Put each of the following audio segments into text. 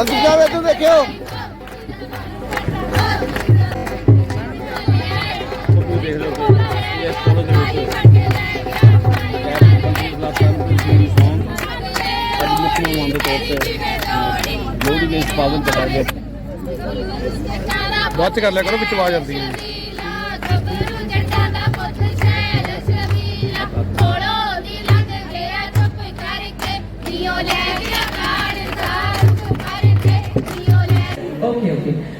ਵਿਆਹੀ ਹੋ ਮੰਗੀ ਦੇਖਿਓ ਲੋਹੜੀ ਦੇ ਉਤਪਾਦਨ ਕਰਾ ਗਿਆ ਕਰ ਲਿਆ ਕਰੋ, ਵਿੱਚ ਆਵਾਜ਼ ਆਉਂਦੀ ਹੈ।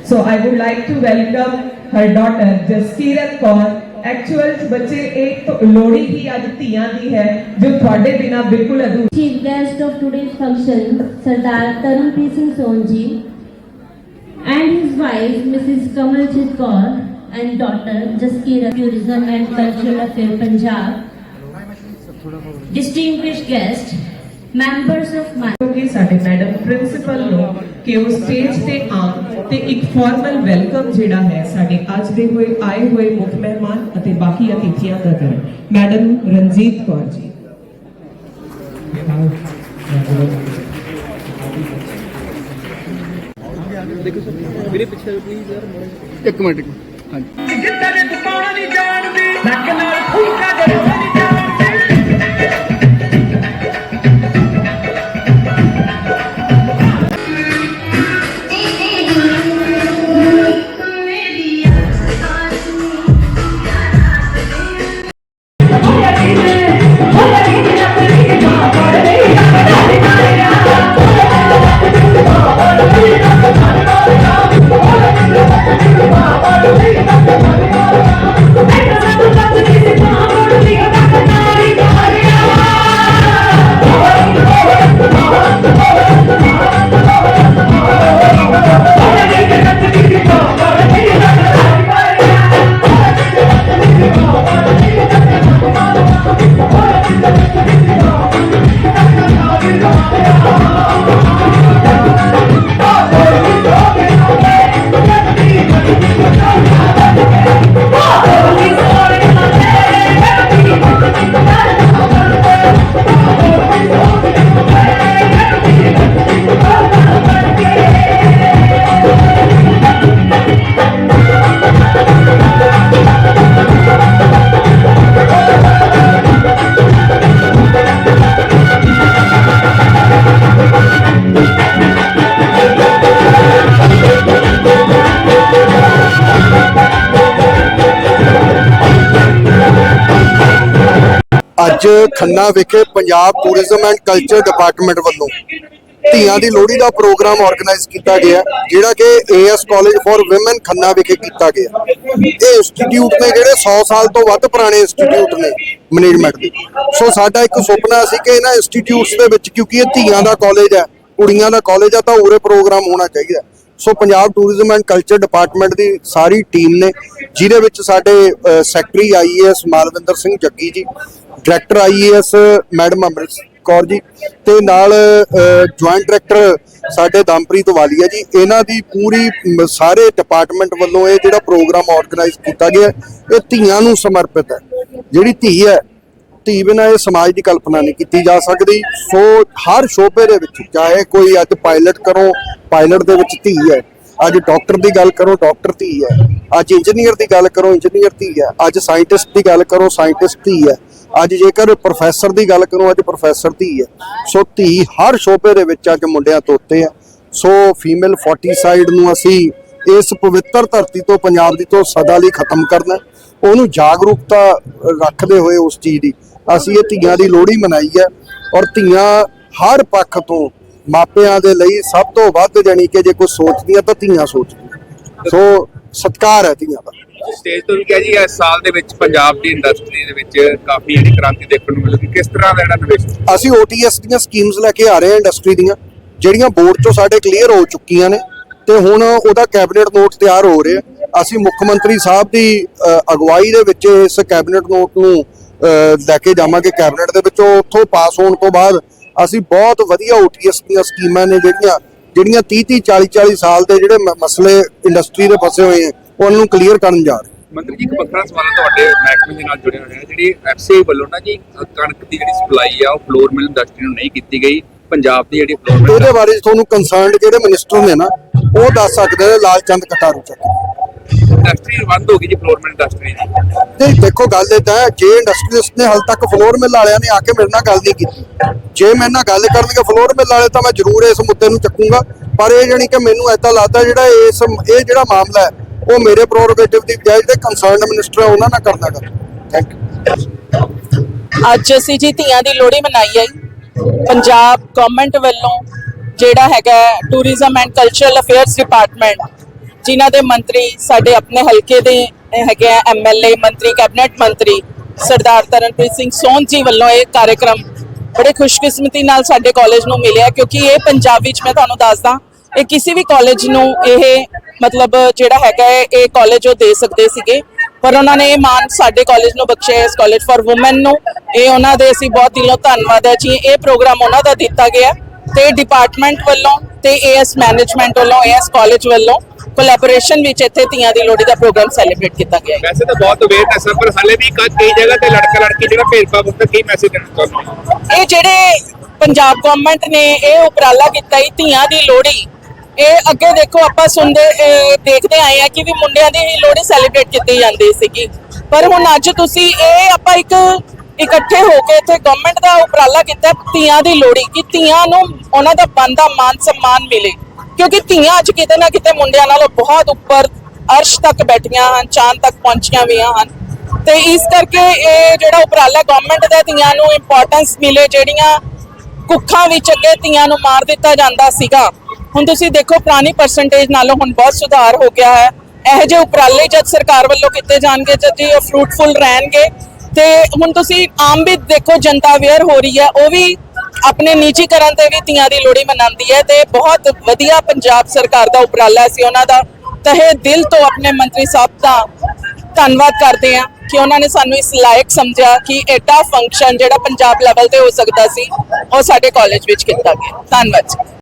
So I would like to welcome her daughter Jaskirat Kaur actual ਬੱਚੇ ਇੱਕ ਤਾਂ ਲੋਹੜੀ ਹੀ ਅੱਜ ਧੀਆਂ ਦੀ ਹੈ ਜੋ ਤੁਹਾਡੇ ਬਿਨਾ ਬਿਲਕੁਲ ਅਧੂਰੀ Chief guest of today's function, Sardar Tarunpreet Singh Sonji, and his wife, Mrs. Kamalchit Kaur, and daughter, Jaskira, Tourism and Cultural Affairs, Punjab. Distinguished guest, members of my ਕਿ ਸਾਡੇ ਮੈਡਮ ਪ੍ਰਿੰਸੀਪਲ ਨੂੰ ਕਿ ਉਹ ਸਟੇਜ ਤੇ ਆਉਣ ਤੇ ਇੱਕ formal welcome ਜਿਹੜਾ ਹੈ ਸਾਡੇ ਅੱਜ ਦੇ ਹੋਏ ਆਏ ਹੋਏ ਮੁੱਖ ਮਹਿਮਾਨ ਅਤੇ ਬਾਕੀ ਅਤਿਥੀਆਂ ਦਾ ਕਰਨ ਮੈਡਮ ਰਣਜੀਤ ਕੌਰ ਜੀ। ਵੀਰੇ ਪਿੱਛੇ ਪਲੀਜ਼ ਯਾਰ ਇੱਕ ਮਿੰਟ। ਇੱਕ ਮਿੰਟ। ਹਾਂਜੀ ਅੱਜ ਖੰਨਾ ਵਿਖੇ Punjab tourism and culture department ਵੱਲੋਂ ਧੀਆਂ ਦੀ ਲੋਹੜੀ ਦਾ ਪ੍ਰੋਗਰਾਮ ਆਰਗੇਨਾਈਜ਼ ਕੀਤਾ ਗਿਆ ਜਿਹੜਾ ਕਿ AS college for women Khanna ਵਿਖੇ ਕੀਤਾ ਗਿਆ ਇਹ ਇੰਸਟੀਚਿਊਟ ਨੇ ਜਿਹੜੇ 100 ਸਾਲ ਤੋਂ ਵੱਧ ਪੁਰਾਣੇ ਇੰਸਟੀਚਿਊਟ ਨੇ ਮੈਨੇਜਮੈਂਟ ਦੇ। ਸੋ ਸਾਡਾ ਇੱਕ ਸੁਪਨਾ ਸੀ ਕਿ ਇਹਨਾਂ ਇੰਸਟੀਚਿਊਟਸ ਦੇ ਵਿੱਚ ਕਿਉਂਕਿ ਇਹ ਧੀਆਂ ਦਾ ਕਾਲਜ ਹੈ, ਕੁੜੀਆਂ ਦਾ ਕਾਲਜ ਆ ਤਾਂ ਉਰੇ ਪ੍ਰੋਗਰਾਮ ਹੋਣਾ ਚਾਹੀਦਾ so Punjab tourism and culture department ਦੀ ਸਾਰੀ ਟੀਮ ਨੇ, ਜਿਹਦੇ ਵਿੱਚ ਸਾਡੇ secretary IAS Malwinder Singh Jaggi ji director IAS madam Amrit Kaur ji ਤੇ ਨਾਲ ਜੁਆਇੰਟ ਡਾਇਰੈਕਟਰ ਸਾਡੇ ਦਮਪ੍ਰੀਤ ਵਾਲੀਆ ਜੀ। ਇਹਨਾਂ ਦੀ ਪੂਰੀ ਸਾਰੇ ਡਿਪਾਰਟਮੈਂਟ ਵੱਲੋਂ ਇਹ ਜਿਹੜਾ ਪ੍ਰੋਗਰਾਮ ਆਰਗੇਨਾਈਜ਼ ਕੀਤਾ ਗਿਆ, ਇਹ ਧੀਆਂ ਨੂੰ ਸਮਰਪਿਤ ਹੈ। ਜਿਹੜੀ ਧੀ ਹੈ ਧੀ ਬਿਨਾਂ ਇਹ ਸਮਾਜ ਦੀ ਕਲਪਨਾ ਨਹੀਂ ਕੀਤੀ ਜਾ ਸਕਦੀ। ਸੋ ਹਰ ਸ਼ੋਭੇ ਦੇ ਵਿੱਚ, ਚਾਹੇ ਕੋਈ ਅੱਜ ਪਾਇਲਟ ਕਰੋ ਪਾਇਲਟ ਦੇ ਵਿੱਚ ਧੀ ਹੈ, ਅੱਜ ਡਾਕਟਰ ਦੀ ਗੱਲ ਕਰੋ ਡਾਕਟਰ ਧੀ ਹੈ। ਅੱਜ ਇੰਜੀਨੀਅਰ ਦੀ ਗੱਲ ਕਰੋ ਇੰਜੀਨੀਅਰ ਧੀ ਹੈ। ਅੱਜ ਸਾਇੰਟਿਸਟ ਦੀ ਗੱਲ ਕਰੋ ਸਾਇੰਟਿਸਟ ਧੀ ਹੈ। ਅੱਜ ਜੇਕਰ ਪ੍ਰੋਫੈਸਰ ਦੀ ਗੱਲ ਕਰੋ, ਅੱਜ ਪ੍ਰੋਫੈਸਰ ਧੀ ਹੈ। ਸੋ ਧੀ ਹਰ ਸ਼ੋਬੇ ਦੇ ਵਿੱਚ ਅੱਜ ਮੁੰਡਿਆਂ ਤੋਂ ਉੱਤੇ ਆ ਸੋ ਫੀਮੇਲ ਫੋਰਟੀਸਾਈਡ ਨੂੰ ਅਸੀਂ ਇਸ ਪਵਿੱਤਰ ਧਰਤੀ ਤੋਂ, ਪੰਜਾਬ ਦੀ ਤੋਂ ਸਦਾ ਲਈ ਖਤਮ ਕਰਨਾ ਉਹਨੂੰ ਜਾਗਰੂਕਤਾ ਰੱਖਦੇ ਹੋਏ ਉਸ ਚੀਜ਼ ਦੀ ਅਸੀਂ ਇਹ ਧੀਆਂ ਦੀ ਲੋਹੜੀ ਮਨਾਈ ਹੈ ਔਰ ਧੀਆਂ ਹਰ ਪੱਖ ਤੋਂ ਮਾਪਿਆਂ ਦੇ ਲਈ ਸਭ ਤੋਂ ਵੱਧ ਜਾਣੀ ਕਿ ਜੇ ਕੋਈ ਸੋਚਦੀਆਂ ਤਾਂ ਧੀਆਂ ਸੋਚਦੀਆਂ। ਸੋ ਸਤਿਕਾਰ ਹੈ ਧੀਆਂ ਦਾ। ਸਟੇਜ ਤੋਂ ਵੀ ਕਿਹਾ ਜੀ ਇਸ ਸਾਲ ਦੇ ਵਿੱਚ ਪੰਜਾਬ ਦੀ ਇੰਡਸਟਰੀ ਦੇ ਵਿੱਚ ਕਾਫੀ ਜਿਹੜੀ ਕ੍ਰਾਂਤੀ ਦੇਖਣ ਨੂੰ ਮਿਲੂਗੀ। ਕਿਸ ਤਰ੍ਹਾਂ ਦਾ ਜਿਹੜਾ ਨਿਵੇਸ਼ ਅਸੀਂ OTS ਦੀਆਂ ਸਕੀਮਸ ਲੈ ਕੇ ਆ ਰਹੇ ਹਾਂ ਇੰਡਸਟਰੀ ਦੀਆਂ ਜਿਹੜੀਆਂ ਬੋਰਡ ਚੋਂ ਸਾਡੇ ਕਲੀਅਰ ਹੋ ਚੁੱਕੀਆਂ ਨੇ ਤੇ ਹੁਣ ਉਹਦਾ ਕੈਬਨਿਟ ਨੋਟ ਤਿਆਰ ਹੋ ਰਿਹਾ। ਅਸੀਂ ਮੁੱਖ ਮੰਤਰੀ ਸਾਹਿਬ ਦੀ ਅਗਵਾਈ ਦੇ ਵਿੱਚ ਇਸ ਕੈਬਨਿਟ ਨੋਟ ਨੂੰ ਲੈ ਕੇ ਜਾਵਾਂਗੇ ਕੈਬਨਿਟ ਦੇ ਵਿੱਚੋਂ। ਉੱਥੋਂ ਪਾਸ ਹੋਣ ਤੋਂ ਬਾਅਦ ਅਸੀਂ ਬਹੁਤ ਵਧੀਆ OTS ਦੀਆਂ ਸਕੀਮਾਂ ਨੇ ਜਿਹੜੀਆਂ ਜਿਹੜੀਆਂ 30 30 40 40 ਸਾਲ ਦੇ ਜਿਹੜੇ ਮਸਲੇ ਇੰਡਸਟਰੀ ਦੇ ਫਸੇ ਹੋਏ ਆ ਉਹਨਾਂ ਨੂੰ ਕਲੀਅਰ ਕਰਨ ਜਾ ਰਹੇ। ਮੰਤਰੀ ਜੀ ਇੱਕ ਵੱਖਰਾ ਸਵਾਲ ਹੈ ਤੁਹਾਡੇ ਮਹਿਕਮੇ ਦੇ ਨਾਲ ਜੁੜਿਆ ਹੋਇਆ। ਹੈ ਜਿਹੜੀ ਐਫਸੀਆਈ ਵੱਲੋਂ ਨਾ ਜੀ ਕਣਕ ਦੀ ਜਿਹੜੀ ਸਪਲਾਈ ਆ ਉਹ ਫਲੋਰ ਮਿਲ ਇੰਡਸਟਰੀ ਨੂੰ ਨਹੀਂ ਕੀਤੀ ਗਈ। ਪੰਜਾਬ ਦੀ ਜਿਹੜੀ ਫਲੋਰ ਮਿਲ ਇਹਦੇ ਬਾਰੇ ਤੁਹਾਨੂੰ ਕੰਸਰਨਡ ਜਿਹੜੇ ਮਿਨਿਸਟਰ ਨੇ ਨਾ ਉਹ ਦੱਸ ਸਕਦੇ ਲਾਲ ਚੰਦ ਕਟਾਰੂ ਚੱਕ ਇੰਡਸਟਰੀ ਬੰਦ ਹੋ ਗਈ ਜੀ ਫਲੋਰ ਮਿਲ ਇੰਡਸਟਰੀ ਦੀ। ਤੇ ਦੇਖੋ ਗੱਲ ਇਹ ਤਾਂ ਹੈ, ਜੇ ਇੰਡਸਟਰੀਲਿਸਟ ਨੇ ਹਾਲ ਤੱਕ ਫਲੋਰ ਮਿਲ ਵਾਲਿਆਂ ਨੇ ਆ ਕੇ ਮੇਰੇ ਨਾਲ ਗੱਲ ਨਹੀਂ ਕੀਤੀ। ਜੇ ਮੇਰੇ ਨਾਲ ਗੱਲ ਕਰਨਗੇ ਫਲੋਰ ਮਿਲ ਵਾਲੇ ਤਾਂ ਮੈਂ ਜ਼ਰੂਰ ਇਸ ਮੁੱਦੇ ਨੂੰ ਚੱਕੂੰਗਾ। ਪਰ ਇਹ ਜਾਣੀ ਕਿ ਮੈਨੂੰ ਏਦਾਂ ਲੱਗਦਾ ਜਿਹੜਾ ਇਸ ਇਹ ਜਿਹੜਾ ਮਾਮਲਾ ਹੈ ਉਹ ਮੇਰੇ ਪ੍ਰੋਰੋਗੇਟਿਵ ਦੀ ਬਜਾਏ ਜਿਹੜੇ ਕੰਸਰਨਡ ਮਿਨਿਸਟਰ ਹੈ ਉਹਨਾਂ ਨਾਲ ਕਰਨਾ ਕਰ ਥੈਂਕ ਯੂ ਅੱਜ ਅਸੀਂ ਜੀ ਧੀਆਂ ਦੀ ਲੋਹੜੀ ਮਨਾਈ ਹੈ ਪੰਜਾਬ ਗਵਰਨਮੈਂਟ ਵੱਲੋਂ ਜਿਹੜਾ ਹੈਗਾ tourism and cultural affairs department ਜਿਨ੍ਹਾਂ ਦੇ ਮੰਤਰੀ ਸਾਡੇ ਆਪਣੇ ਹਲਕੇ ਦੇ ਹੈਗੇ ਐਮਐਲਏ ਮੰਤਰੀ, ਕੈਬਨਿਟ ਮੰਤਰੀ ਸਰਦਾਰ ਤਰਨਪ੍ਰੀਤ ਸਿੰਘ ਸੋਨ ਜੀ ਵੱਲੋਂ ਇਹ ਕਾਰਜਕ੍ਰਮ ਬੜੇ ਖੁਸ਼ਕਿਸਮਤੀ ਨਾਲ ਸਾਡੇ ਕਾਲਜ ਨੂੰ ਮਿਲਿਆ ਕਿਉਂਕਿ ਇਹ ਪੰਜਾਬ ਵਿੱਚ ਮੈਂ ਤੁਹਾਨੂੰ ਦੱਸਦਾ, ਇਹ ਕਿਸੇ ਵੀ ਕਾਲਜ ਨੂੰ ਇਹ ਮਤਲਬ ਜਿਹੜਾ ਹੈਗਾ ਇਹ ਕਾਲਜ ਉਹ ਦੇ ਸਕਦੇ ਸੀਗੇ, ਪਰ ਉਹਨਾਂ ਨੇ ਇਹ ਮਾਨ ਸਾਡੇ ਕਾਲਜ ਨੂੰ ਬਖਸ਼ਿਆ ਇਸ ਕਾਲਜ ਫਾਰ ਔਮਨ ਨੂੰ। ਇਹ ਉਹਨਾਂ ਦੇ ਅਸੀਂ ਬਹੁਤ ਦਿਲੋਂ ਧੰਨਵਾਦ ਹੈ ਜੀ, ਇਹ ਪ੍ਰੋਗਰਾਮ ਉਹਨਾਂ ਦਾ ਦਿੱਤਾ ਗਿਆ ਤੇ ਡਿਪਾਰਟਮੈਂਟ ਵੱਲੋਂ ਤੇ ਏਐਸ ਮੈਨੇਜਮੈਂਟ ਵੱਲੋਂ ਏਐਸ ਕਾਲਜ ਵੱਲੋਂ ਕੋਲੈਬੋਰੇਸ਼ਨ ਵਿੱਚ ਇੱਥੇ ਧੀਆਂ ਦੀ ਲੋਹੜੀ ਦਾ ਪ੍ਰੋਗਰਾਮ ਸੈਲੀਬ੍ਰੇਟ ਕੀਤਾ ਗਿਆ ਹੈ। ਵੈਸੇ ਤਾਂ ਬਹੁਤ ਅਵੇਅਰਨੈਸ ਹੈ ਪਰ ਹਾਲੇ ਵੀ ਕਈ ਜਗ੍ਹਾ ਤੇ ਲੜਕਾ ਲੜਕੀ ਜਿਹੜਾ ਭੇਦਭਾਵ ਹੁੰਦਾ ਕੀ ਮੈਸੇਜ ਦੇਣਾ ਚਾਹੁੰਦੇ ਇਹ ਜਿਹੜੇ ਪੰਜਾਬ ਗਵਰਨਮੈਂਟ ਨੇ ਇਹ ਉਪਰਾਲਾ ਕੀਤਾ ਹੈ ਧੀਆਂ ਦੀ ਲੋਹੜੀ ਇਹ ਅੱਗੇ ਦੇਖੋ ਆਪਾਂ ਸੁਣਦੇ ਦੇਖਦੇ ਆਏ ਆ ਕਿ ਵੀ ਮੁੰਡਿਆਂ ਦੀ ਹੀ ਲੋਹੜੀ ਸੈਲੀਬ੍ਰੇਟ ਕੀਤੀ ਜਾਂਦੀ ਸੀਗੀ। ਪਰ ਹੁਣ ਅੱਜ ਤੁਸੀਂ ਇਹ ਆਪਾਂ ਇੱਕ ਇਕੱਠੇ ਹੋ ਕੇ ਇੱਥੇ ਗਵਰਨਮੈਂਟ ਦਾ ਉਪਰਾਲਾ ਕੀਤਾ ਧੀਆਂ ਦੀ ਲੋਹੜੀ ਕਿ ਧੀਆਂ ਨੂੰ ਉਹਨਾਂ ਦਾ ਬਣਦਾ ਮਾਨ ਸਨਮਾਨ ਮਿਲੇ। ਕਿਉਂਕਿ ਧੀਆਂ ਅੱਜ ਕਿਤੇ ਨਾ ਕਿਤੇ ਮੁੰਡਿਆਂ ਨਾਲੋਂ ਬਹੁਤ ਉੱਪਰ ਅਰਸ਼ ਤੱਕ ਬੈਠੀਆਂ ਹਨ, ਚਾਂਦ ਤੱਕ ਪਹੁੰਚੀਆਂ ਹੋਈਆਂ ਹਨ। ਤੇ ਇਸ ਕਰਕੇ ਇਹ ਜਿਹੜਾ ਉਪਰਾਲਾ ਗਵਰਨਮੈਂਟ ਦਾ ਧੀਆਂ ਨੂੰ ਇੰਪੋਰਟੈਂਸ ਮਿਲੇ, ਜਿਹੜੀਆਂ ਕੁੱਖਾਂ ਵਿੱਚ ਅੱਗੇ ਧੀਆਂ ਨੂੰ ਮਾਰ ਦਿੱਤਾ ਜਾਂਦਾ ਸੀਗਾ। ਹੁਣ ਤੁਸੀਂ ਦੇਖੋ, ਪੁਰਾਣੀ ਪਰਸੈਂਟੇਜ ਨਾਲੋਂ ਹੁਣ ਬਹੁਤ ਸੁਧਾਰ ਹੋ ਗਿਆ ਹੈ। ਇਹੋ ਜਿਹੇ ਉਪਰਾਲੇ ਜਦ ਸਰਕਾਰ ਵੱਲੋਂ ਕੀਤੇ ਜਾਣਗੇ, ਜਦ ਜੀ ਉਹ ਫਰੂਟਫੁਲ ਰਹਿਣਗੇ, ਤੇ ਹੁਣ ਤੁਸੀਂ ਆਮ ਵੀ ਦੇਖੋ, ਜਨਤਾ ਅਵੇਅਰ ਹੋ ਰਹੀ ਹੈ, ਉਹ ਵੀ ਆਪਣੇ ਨਿੱਜੀ ਕਰਨ ਤੇ ਵੀ ਧੀਆਂ ਦੀ ਲੋਹੜੀ ਮਨਾਉਂਦੀ ਹੈ ਤੇ ਬਹੁਤ ਵਧੀਆ ਪੰਜਾਬ ਸਰਕਾਰ ਦਾ ਉਪਰਾਲਾ ਸੀ ਉਹਨਾਂ ਦਾ। ਤਹਿ ਦਿਲ ਤੋਂ ਆਪਣੇ ਮੰਤਰੀ ਸਾਹਿਬ ਦਾ ਧੰਨਵਾਦ ਕਰਦੇ ਹਾਂ ਕਿ ਉਹਨਾਂ ਨੇ ਸਾਨੂੰ ਇਸ ਲਾਇਕ ਸਮਝਿਆ ਕਿ ਐਡਾ ਫੰਕਸ਼ਨ ਜਿਹੜਾ ਪੰਜਾਬ ਲੈਵਲ ਤੇ ਹੋ ਸਕਦਾ ਸੀ, ਉਹ ਸਾਡੇ ਕਾਲਜ ਵਿੱਚ ਕੀਤਾ ਗਿਆ। ਧੰਨਵਾਦ ਜੀ।